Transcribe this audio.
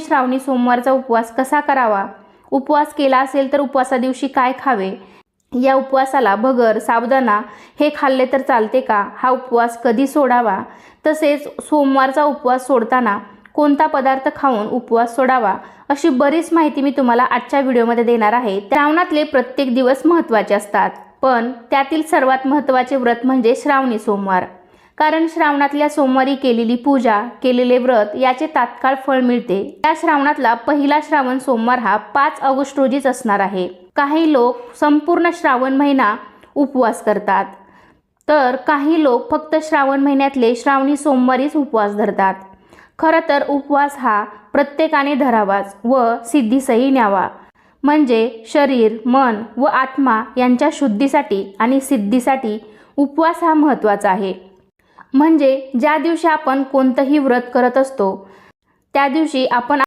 श्रावणी सोमवारचा उपवास कसा करावा? उपवास केला असेल तर उपवासा दिवशी काय खावे? या उपवासाला भगर साबुदाणा हे खाल्ले तर चालते का? हा उपवास कधी सोडावा? तसेच सोमवारचा उपवास सोडताना कोणता पदार्थ खाऊन उपवास सोडावा? अशी बरीच माहिती मी तुम्हाला आजच्या व्हिडिओमध्ये देणार आहे. श्रावणातले प्रत्येक दिवस महत्त्वाचे असतात. पण त्यातील सर्वात महत्त्वाचे व्रत म्हणजे श्रावणी सोमवार. कारण श्रावणातल्या सोमवारी केलेली पूजा केलेले व्रत याचे तात्काळ फळ मिळते. या श्रावणातला पहिला श्रावण सोमवार हा पाच ऑगस्ट रोजीच असणार आहे. काही लोक संपूर्ण श्रावण महिना उपवास करतात. तर काही लोक फक्त श्रावण महिन्यातले श्रावणी सोमवारीच उपवास धरतात. खरं तर उपवास हा प्रत्येकाने धरावाच व सिद्धीसही न्यावा. म्हणजे शरीर मन व आत्मा यांच्या शुद्धीसाठी आणि सिद्धीसाठी उपवास हा महत्त्वाचा आहे. म्हणजे ज्या दिवशी आपण कोणतंही व्रत करत असतो त्या दिवशी आपण